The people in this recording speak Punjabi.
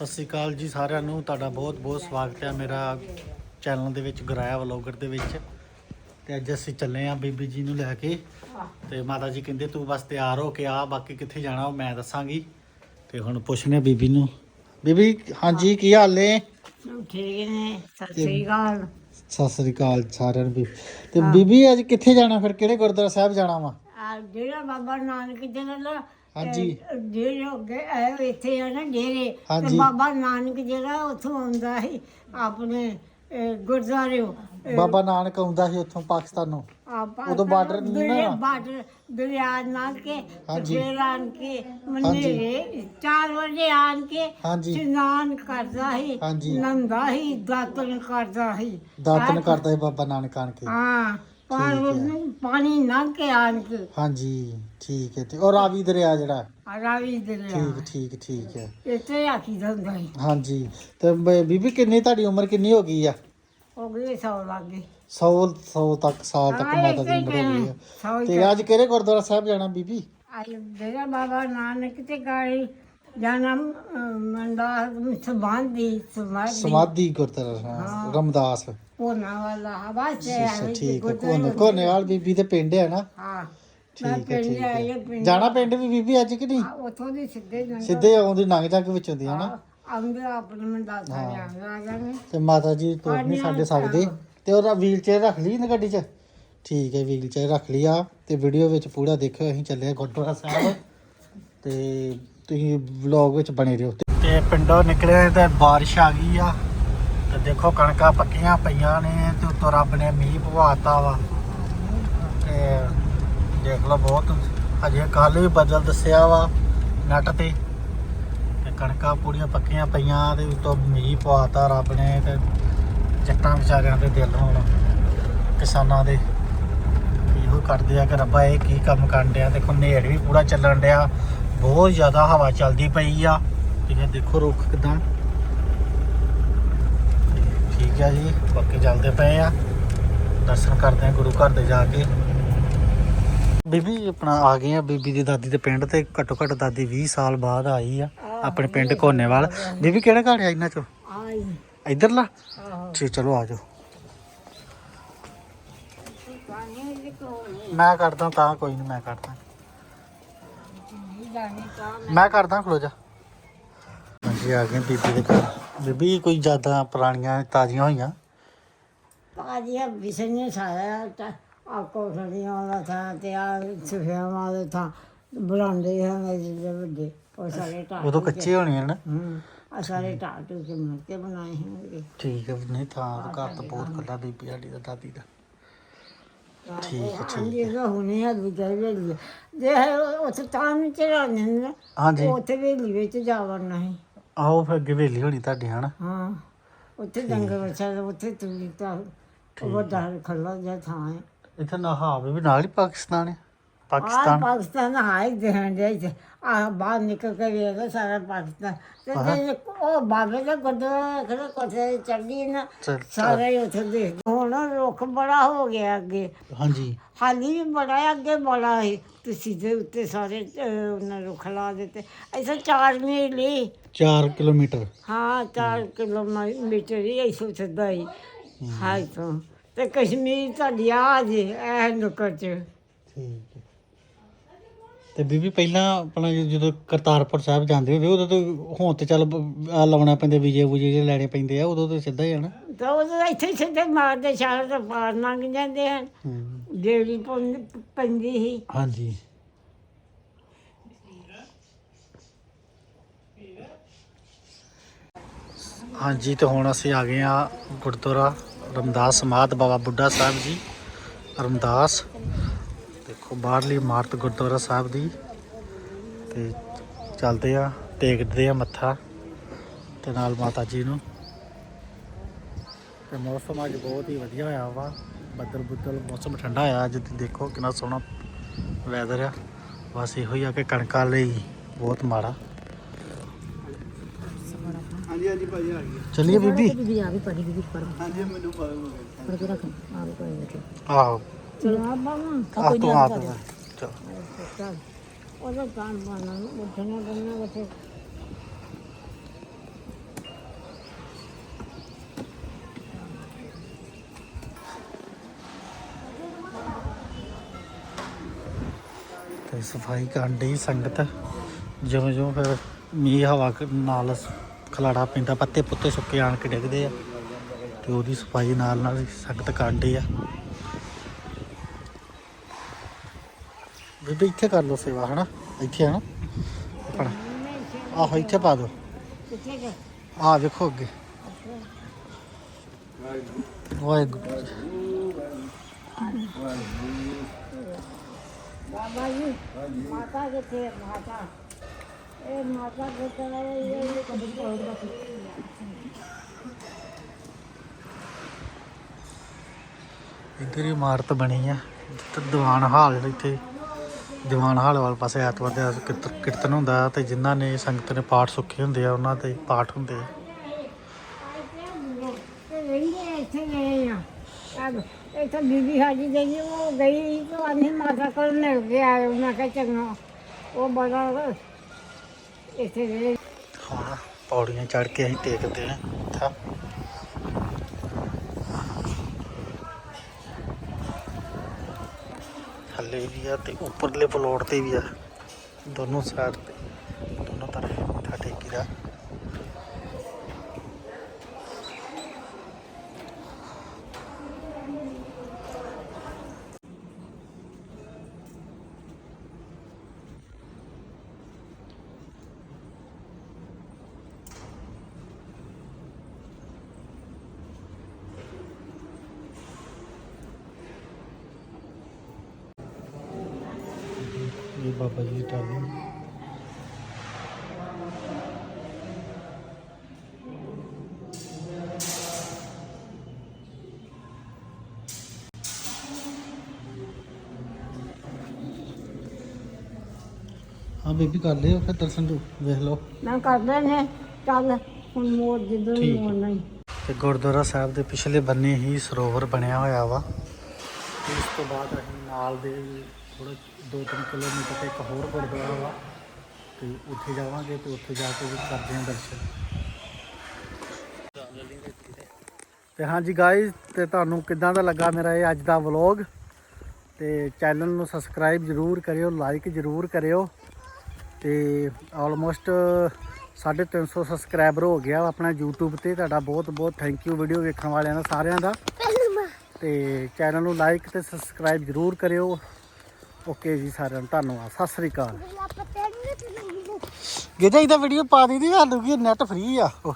ਸਤਿ ਸ਼੍ਰੀ ਅਕਾਲ ਜੀ ਸਾਰਿਆਂ ਨੂੰ। ਤੁਹਾਡਾ ਬਹੁਤ ਬਹੁਤ ਸਵਾਗਤ ਹੈ ਮੇਰਾ ਚੈਨਲ ਦੇ ਵਿੱਚ ਗੁਰਾਇਆ ਵਲੋਗਰ ਦੇ ਵਿੱਚ। ਤੇ ਅੱਜ ਅਸੀਂ ਚੱਲੇ ਆ ਬੀਬੀ ਜੀ ਨੂੰ ਲੈ ਕੇ। ਤੇ ਮਾਤਾ ਜੀ ਕਹਿੰਦੇ ਤੂੰ ਬਸ ਤਿਆਰ ਹੋ ਕੇ ਆ ਬਾਕੀ ਕਿੱਥੇ ਜਾਣਾ ਉਹ ਮੈਂ ਦੱਸਾਂਗੀ। ਤੇ ਹੁਣ ਪੁੱਛਨੇ ਬੀਬੀ ਨੂੰ। ਬੀਬੀ ਹਾਂਜੀ ਕੀ ਹਾਲ ਨੇ? ਠੀਕ ਨੇ। ਸਤਿ ਸ੍ਰੀ ਅਕਾਲ। ਸਤਿ ਸ੍ਰੀ ਅਕਾਲ ਸਾਰਿਆਂ ਨੂੰ ਵੀ ਤੇ ਬੀਬੀ ਅੱਜ ਕਿੱਥੇ ਜਾਣਾ? ਫਿਰ ਕਿਹੜੇ ਗੁਰਦੁਆਰਾ ਸਾਹਿਬ ਜਾਣਾ ਵਾ? ਆ ਜਿਹੜਾ ਬਾਬਾ ਨਾਨਕ ਜੀ ਦਾ ਹਾਂਜੀ ਅਹ, ਜਿਹੜੇ ਅੱਗੇ ਇਹ ਇੱਥੇ ਆ ਨਾ ਡੇਰੇ ਹਾਂਜੀ। ਤੇ ਬਾਬਾ ਨਾਨਕ ਜਿਹੜਾ ਉੱਥੋਂ ਆਉਂਦਾ ਸੀ ਆਪਣੇ ਅਹ, ਗੁਰਦੁਆਰਿਓ ਬਾਬਾ ਨਾਨਕ ਆਉਂਦਾ ਸੀ ਉੱਥੋਂ ਪਾਕਿਸਤਾਨੋਂ ਆਪਾਂ ਉਦੋਂ border ਨਹੀਂ ਨਾ। ਬਾਰਡਰ ਦਰਿਆ ਨਾਲ ਕੇ ਹਾਂਜੀ। ਫਿਰ ਆਣ ਕੇ ਮੰਨੇ 4 ਵਜੇ ਆਣ ਕੇ ਹਾਂਜੀ ਇਸ਼ਨਾਨ ਕਰਦਾ ਸੀ ਹਾਂਜੀ। ਨੰਦਾ ਸੀ ਦਾਤਨ ਕਰਦਾ ਸੀ ਦਾਤਨ ਕਰਦਾ ਸੀ ਬਾਬਾ ਨਾਨਕ ਆਣ ਕੇ ਹਾਂ ਹੈ। ਪਾਣੀ ਲੰਘ ਕੇ ਆਣ ਕੇ। ਹਾਂਜੀ ਠੀਕ ਹੈ ਤੇ ਉਹ ਰਾਵੀ ਦਰਿਆ ਜਿਹੜਾ। ਰਾਵੀ ਦਰਿਆ। ਠੀਕ ਠੀਕ ਠੀਕ ਹੈ। ਇੱਥੇ ਆਖੀ ਜਾਂਦਾ ਸੀ। ਹਾਂਜੀ ਤੇ ਬ- ਬੀਬੀ ਕਿੰਨੀ ਤੁਹਾਡੀ ਉਮਰ ਕਿੰਨੀ ਹੋ ਗਈ ਆ? ਹੋ ਗਏ ਸੌ ਲੱਗੇ 100 100 ਤੱਕ ਸਾਲ ਤੱਕ ਮਾਤਾ ਦੀ ਉਮਰ ਹੋ ਗਈ ਆ ਸੌ ਤੇ ਅੱਜ ਕਿਹੜੇ ਗੁਰਦੁਆਰਾ ਸਾਹਿਬ ਜਾਣਾ ਬੀਬੀ? ਅੱਜ ਜਿਹੜਾ ਬਾਬਾ ਨਾਨਕ ਤੇ ਗਾੜੀ ਜਨਮ ਮੰਦਾ ਸਮਾਧੀ ਸਮਾਧੀ। ਸਮਾਧੀ ਗੁਰਦੁਆਰਾ ਹਾਂ, ਰਮਦਾਸ। ਪੋਨਾ ਵਾਲਾ ਹਵਾ ਸੇ ਅੱਛਾ ਠੀਕ ਹੈ ਕੋਨੇ ਕੋਨੇਵਾਲ ਬੀਬੀ ਦੇ ਪਿੰਡ ਹੈ ਨਾ? ਹਾਂ ਠੀਕ ਮੈਂ ਹੈ, ਪਿੰਡ ਠੀਕ ਹੈ। ਆਇਆ ਪਿੰਡ। ਜਾਣਾ ਪਿੰਡ ਵੀ ਬੀਬੀ ਅੱਜ ਕਿ ਨਹੀਂ? ਆ, ਉੱਥੋਂ ਦੀ ਸਿੱਧੇ ਆਉਂਦੀ ਲੰਘ ਜਾ ਕੇ ਵਿੱਚ ਹੁੰਦੀ ਹੈ ਨਾ? ਆਉਂਦੇ ਆਪਣੇ ਮੰਦਾ ਤੇ ਮਾਤਾ ਜੀ ਤੁਰ ਨਹੀਂ ਸਾਡੇ ਸਕਦੇ ਤੇ ਉਹਦਾ ਵੀਲ ਚੇਅਰ ਰੱਖ ਲਈ ਨਾ ਗੱਡੀ 'ਚ? ਠੀਕ ਹੈ ਵੀਲ ਚੇਅਰ ਰੱਖ ਲਈ ਆ ਤੇ ਵੀਡੀਓ ਵਿੱਚ ਪੂਰਾ ਦੇਖਿਓ ਅਸੀਂ ਚੱਲੇ ਆ ਗੁਰਦੁਆਰਾ ਸਾਹਿਬ। ਤੇ ਤੁਸੀਂ ਵਲੌਗ ਵਿੱਚ ਬਣੇ ਰਹੋ ਤੇ। ਪਿੰਡੋਂ ਨਿਕਲੇ ਤੇ ਬਾਰਿਸ਼ ਆ ਗਈ ਆ। ਤੇ ਦੇਖੋ ਕਣਕਾਂ ਪੱਕੀਆਂ ਪਈਆਂ ਨੇ ਤੇ ਉੱਤੋਂ ਰੱਬ ਨੇ ਮੀਂਹ ਪਵਾਤਾ ਵਾ। ਤੇ ਦੇਖ ਲਓ ਬਹੁਤ ਅਜੇ ਕੱਲ ਵੀ ਬਦਲ ਦੱਸਿਆ ਵਾ ਨੈਟ ਤੇ। ਤੇ ਕਣਕਾਂ ਪੂਰੀਆਂ ਪੱਕੀਆਂ ਪਈਆਂ ਤੇ ਉੱਤੋਂ ਮੀਂਹ ਪਵਾਤਾ ਰੱਬ ਨੇ ਤੇ ਜੱਟਾਂ ਵਿਚਾਰਿਆਂ ਦੇ ਦਿਲ ਹੁਣ ਕਿਸਾਨਾਂ ਦੇ ਇਹੋ ਕਰਦੇ ਆ ਕਿ ਰੱਬਾ ਇਹ ਕੀ ਕੰਮ ਕਰਨ ਡਿਆ। ਦੇਖੋ ਨੇੜ ਵੀ ਪੂਰਾ ਚੱਲਣ ਡਿਆ। ਬਹੁਤ ਜ਼ਿਆਦਾ ਹਵਾ ਚੱਲਦੀ ਪਈ ਆ। ਠੀਕ ਹੈ ਦੇਖੋ ਰੁੱਖ ਕਿਦਾਂ। ਠੀਕ ਹੈ ਜੀ ਬਾਕੀ ਚੱਲਦੇ ਪਏ ਆ। ਦਰਸ਼ਨ ਕਰਦੇ ਆ ਗੁਰੂ ਘਰ ਦੇ ਜਾ ਕੇ। ਬੀਬੀ ਆਪਣਾ ਆ ਗਏ ਆ ਬੀਬੀ ਦੀ ਦਾਦੀ ਦੇ ਪਿੰਡ ਤੇ। ਘੱਟੋ ਘੱਟ ਦਾਦੀ 20 ਸਾਲ ਬਾਅਦ ਆਈ ਆ ਆਪਣੇ ਪਿੰਡ ਕੋਨੇਵਾਲ ਬੀਬੀ ਕਿਹੜਾ ਘਰ ਆ ਇਹਨਾਂ ਚੋਂ? ਆਈ ਇਧਰਲਾ? ਠੀਕ ਚਲੋ ਆ ਜਾਓ। ਮੈਂ ਕਰਦਾ ਤਾਂ ਕੋਈ ਨਹੀਂ ਮੈਂ ਕਰਦਾ। ਮੈਂ ਕਰਦਾ ਖਲੋ ਜਾ। ਹਾਂਜੀ ਆ ਗਏ ਬੀਬੀ ਦੇ ਘਰ। ਬੀਬੀ ਕੋਈ ਜ਼ਿਆਦਾ ਪੁਰਾਣੀਆਂ ਤਾਜ਼ੀਆਂ ਹੋਈਆਂ? ਤਾਜੀਆਂ ਵਿਸਨੇ ਸਾਰਾ ਤਾਂ ਆ ਕੋਠੜੀਆਂ ਵਾਲਾ ਥਾਂ ਤੇ ਆ ਸੁਫਿਆਵਾਂ ਦਾ ਥਾਂ। ਬਰਾਂਡੇ ਹਨ ਜਿਹੜੇ ਵੱਡੇ ਉਹ ਸਾਰੇ ਢਾਹ ਉਦੋਂ ਕੱਚੇ ਹੋਣੇ ਹਨ ਹੂੰ ਆ ਸਾਰੇ ਢਾਹ ਟੂ ਕੇ ਬਣਾਏ ਹੋਣਗੇ। ਠੀਕ ਹੈ ਨਹੀਂ ਥਾਂ ਤਾਂ ਘਰ ਤਾਂ ਬਹੁਤ ਖੁੱਲਾ ਬੀਬੀ ਸਾਡੀ ਦਾ ਦਾਦੀ ਦਾ। ਠੀਕ ਹੈ ਠੀਕ ਇਹ ਹੁਣੇ ਆ ਵੀ ਗਏ ਲਈ ਜੇ ਉੱਥੇ ਤਾਂ ਨੂੰ ਚੜਾਉਂਦੇ ਨੇ ਹਾਂਜੀ। ਉੱਥੇ ਵੇਲੀ ਵਿੱਚ ਜਾ ਵੜਨਾ ਹੈ ਆਓ ਫਿਰ ਅੱਗੇ ਵੇਲੀ ਹੋਣੀ ਤੁਹਾਡੀ ਹਨਾ? ਹਾਂ ਉੱਥੇ ਡੰਗਰ ਵੱਛਾ ਉੱਥੇ ਤੂੰ ਤਾਂ ਉਹ ਵੱਡਾ ਖੱਲਾ ਜਿਹਾ ਥਾਂ ਹੈ। ਇੱਥੇ ਨਾ ਹਾਵੇ ਵੀ ਨਾਲ ਹੀ ਪਾਕਿਸਤਾਨ ਹੈ। ਆ ਪਾਕਿਸਤਾਨ ਪਾਕਿਸਤਾਨ ਹਾਈ ਦੇਣ ਦੇ ਆ ਬਾਹਰ ਨਿਕਲ ਕੇ ਵੇਖੋ ਸਾਰਾ ਪਾਕਿਸਤਾਨ। ਤੇ ਉਹ ਬਾਬੇ ਦਾ ਗੁਰਦੁਆਰਾ ਖੜਾ ਕੋਠੇ ਚੜ੍ਹਦੀ ਨਾ ਸਾਰਾ ਹੀ ਉੱਥੇ ਦੇਖ ਹੁਣ ਰੁੱਖ ਬੜਾ ਹੋ ਗਿਆ ਅੱਗੇ। ਹਾਂਜੀ। ਹਾਲੀ ਵੀ ਬੜਾ ਹੈ, ਅੱਗੇ ਬੜਾ ਹੈ। ਤੁਸੀਂ ਦੇ ਉੱਤੇ ਸਾਰੇ ਅਹ, ਉਹਨਾਂ ਰੁੱਖ ਲਾ ਦਿੱਤੇ। ਐਸਾ 4 ਮੀਲ ਹੀ। 4 ਕਿਲੋਮੀਟਰ। ਹਾਂ 4 ਕਿਲੋਮੀਟਰ ਹੀ ਐਸੋ ਸਿੱਧਾ ਹੀ। ਹਾਈ ਤੋਂ। ਤੇ ਕਸ਼ਮੀਰ ਤੁਹਾਡੀ ਆ ਜੇ ਇਹ ਨੁਕਰ ਚ। ਠੀਕ ਹੈ। ਤੇ ਬੀਬੀ ਪਹਿਲਾਂ ਆਪਣਾ ਜ- ਜਦੋਂ ਕਰਤਾਰਪੁਰ ਸਾਹਿਬ ਜਾਂਦੇ ਹੁੰਦੇ ਉਦੋਂ ਤਾਂ ਹੁਣ ਤੇ ਚੱਲ ਬ- ਆਹ ਲਾਉਣਾ ਪੈਂਦੇ ਵੀਜੇ ਵੂਜੇ ਜਿਹੜੇ ਲੈਣੇ ਪੈਂਦੇ ਆ ਉਦੋਂ ਤਾਂ ਸਿੱਧਾ ਹੀ ਆ ਨਾ। ਤਾਂ ਉਹ ਇੱਥੇ ਸਿੱਧੇ ਮਾਰਦੇ ਸ਼ਹਿਰ ਤੋਂ ਪਾਰ ਲੰਘ ਜਾਂਦੇ ਹਨ ਹੂੰ। ਜਿਹੜੀ ਪੰ- ਪੰਜੀ ਹੀ ਹਾਂਜੀ ਹਾਂਜੀ ਤੇ ਹੁਣ ਅਸੀਂ ਆ ਗਏ ਆ ਗੁਰਦੁਆਰਾ ਰਮਦਾਸ ਸਮਾਧ ਬਾਬਾ ਬੁੱਢਾ ਸਾਹਿਬ ਜੀ। ਰਮਦਾਸ। ਦੇਖੋ ਬਾਹਰਲੀ ਇਮਾਰਤ ਗੁਰਦੁਆਰਾ ਸਾਹਿਬ ਦੀ। ਤੇ ਚੱਲਦੇ ਆ ਟੇਕਦੇ ਆ ਮੱਥਾ। ਤੇ ਨਾਲ ਮਾਤਾ ਜੀ ਨੂੰ। ਤੇ ਮੌਸਮ ਅੱਜ ਬਹੁਤ ਹੀ ਵਧੀਆ ਹੋਇਆ ਵਾ। ਬੱਦਲ ਬੁੱਦਲ ਮੌਸਮ ਠੰਡਾ ਹੋਇਆ ਅੱਜ ਤੇ ਦੇਖੋ ਕਿੰਨਾ ਸੋਹਣਾ ਵੈਦਰ ਆ। ਬਸ ਇਹੋ ਹੀ ਆ ਕਿ ਕਣਕਾਂ ਲਈ ਬਹੁਤ ਮਾੜਾ। ਹਾਂਜੀ ਹਾਂਜੀ ਭਾਜੀ ਆ ਗਈ ਚੱਲੀਏ ਬੀਬੀ? ਬੀਬੀ ਆ ਵੀ ਪੜੀ ਬੀਬੀ ਪਰ ਹਾਂਜੀ ਮੈਨੂੰ ਗਿਆ। ਪੜ ਕੇ ਰੱਖ। ਆ ਵੀ ਕੋਈ ਆਹੋ। ਚਲੋ ਆ ਬਾਬਾ ਆ ਤੂੰ ਆ ਤੂੰ ਚਲ। ਉਹਦਾ ਉੱਠਣਾ ਬੰਨਾ ਉੱਥੇ ਕੋਈ ਸਫ਼ਾਈ ਕਰਨ ਡਈ ਸੰਗਤ। ਜਿਉਂ ਜਿਉਂ ਫਿਰ ਮੀਂਹ ਹਵਾ ਨਾਲ ਖਲਾੜਾ ਪੈਂਦਾ, ਪੱਤੇ ਪੁੱਤੇ ਸੁੱਕੇ ਆਣ ਕੇ ਡਿੱਗਦੇ ਆ। ਤੇ ਉਹਦੀ ਸਫ਼ਾਈ ਨਾਲ ਨਾਲ ਸੰਗਤ ਕਰਨ ਡਈ ਆ। ਬੀਬੀ ਇੱਥੇ ਕਰ ਲਓ ਸੇਵਾ, ਹਨਾ? ਇੱਥੇ ਹਨਾ ਆਪਣਾ ਆਹੋ, ਇੱਥੇ ਪਾ ਦੋ ਕਿੱਥੇ ਆ ਵੇਖੋ ਅੱਗੇ। ਵਾਹਿਗੁਰੂ। ਬਾਬਾ ਜੀ ਮਾਤਾ ਕਿੱਥੇ ਹੈ? ਮਾਤਾ ਇਹ ਮਾਤਾ ਕਿੱਥੇ ਹੈ? ਇਹ ਇਹ ਕਬਰ ਕੋਲ ਬਸ ਇੱਧਰ ਹੀ ਇਮਾਰਤ ਬਣੀ ਆ ਜਿੱਥੇ ਦੀਵਾਨ ਹਾਲ ਜਿਹੜਾ ਇੱਥੇ ਦੀਵਾਨ ਹਾਲ ਵਾਲੇ ਪਾਸੇ ਐਤਵਾਰ ਦੇ ਕੀਰਤ- ਕੀਰਤਨ ਹੁੰਦਾ ਤੇ ਜਿਨ੍ਹਾਂ ਨੇ ਸੰਗਤ ਨੇ ਪਾਠ ਸੁੱਖੇ ਹੁੰਦੇ ਆ ਉਹਨਾਂ ਦੇ ਪਾਠ ਹੁੰਦੇ ਆ ਤੇ ਰਹਿੰਦੇ ਇੱਥੇ ਗਏ ਆ ਅਬ ਇੱਥੇ ਬੀਬੀ ਸਾਡੀ ਗਈ, ਉਹ ਗਈ ਤਾਂ ਆਨੀ ਮਾਤਾ ਕੋਲ ਮਿਲ ਗਿਆ ਮੈਂ ਕਿਹਾ ਚੰਗਾ, ਉਹ ਬੜਾ ਇੱਥੇ ਰਹੇ ਹੁਣ ਪੌੜੀਆਂ ਚੜ ਕੇ ਅਸੀਂ ਟੇਕਦੇ ਹਾਂ ਮੱਥਾ ਥੱਲੇ ਵੀ ਆ ਤੇ ਉੱਪਰਲੇ ਫਲੋਰ ਤੇ ਵੀ ਆ। ਦੋਨੋਂ ਸਾਈਡ ਤੇ। ਦੋਨੋਂ ਤਰ੍ਹਾਂ ਮੱਥਾ ਟੇਕੀਦਾ ਬਾਬਾ ਜੀ ਟਾਲੀ ਹਾਂ ਬੇਬੀ ਕਰ ਲਿਓ ਫਿਰ ਦਰਸ਼ਨ ਤੋਂ ਵੇਖ ਲਓ। ਮੈਂ ਕਰਦੇ ਨੇ ਚੱਲ ਹੁਣ ਮੋੜ ਜਿੱਦੋਂ ਠੀਕ ਹੈ। ਮੋੜਨਾ ਹੀ। ਤੇ ਗੁਰਦੁਆਰਾ ਸਾਹਿਬ ਦੇ ਪਿਛਲੇ ਬੰਨੇ ਹੀ ਸਰੋਵਰ ਬਣਿਆ ਹੋਇਆ ਵਾ। ਤੇ ਇਸ ਤੋਂ ਬਾਅਦ ਅਸੀਂ ਨਾਲ ਦੇ ਥੋੜਾ 2-3 ਕਿਲੋਮੀਟਰ ਤੇ ਇੱਕ ਹੋਰ ਗੁਰਦੁਆਰਾ ਵਾ ਤੇ ਉੱਥੇ ਜਾਵਾਂਗੇ ਤੇ ਉੱਥੇ ਜਾ ਕੇ ਵੀ ਕਰਦੇ ਹਾਂ ਦਰਸ਼ਨ। ਤੇ ਹਾਂਜੀ ਗਾਇਜ਼ ਤੇ ਤੁਹਾਨੂੰ ਕਿੱਦਾਂ ਦਾ ਲੱਗਾ ਮੇਰਾ ਇਹ ਅੱਜ ਦਾ ਵਲੌਗ ਤੇ ਚੈਨਲ ਨੂੰ ਸਬਸਕ੍ਰਾਈਬ ਜ਼ਰੂਰ ਕਰਿਓ ਲਾਈਕ ਜ਼ਰੂਰ ਕਰਿਓ। ਤੇ ਆਲਮੋਸਟ 350 ਸਬਸਕ੍ਰਾਈਬਰ ਹੋ ਗਿਆ ਆਪਣਾ YouTube ਤੇ। ਤੁਹਾਡਾ ਬਹੁਤ ਬਹੁਤ ਥੈਂਕ ਯੂ ਵੀਡੀਓ ਵੇਖਣ ਵਾਲਿਆਂ ਦਾ ਸਾਰਿਆਂ ਦਾ। ਤੇ ਚੈਨਲ ਨੂੰ ਲਾਈਕ ਤੇ ਸਬਸਕ੍ਰਾਈਬ ਜ਼ਰੂਰ ਕਰਿਓ। ਓਕੇ ਜੀ ਸਾਰਿਆਂ ਨੂੰ ਧੰਨਵਾਦ ਸਤਿ ਸ੍ਰੀ ਅਕਾਲ। ਗਿੱਜਾ ਇਹਦਾ ਵੀਡੀਓ ਪਾ ਦੀ ਦੀ ਸਾਨੂੰ ਕੀ ਨੈਟ ਫ੍ਰੀ ਆ। ਉਹ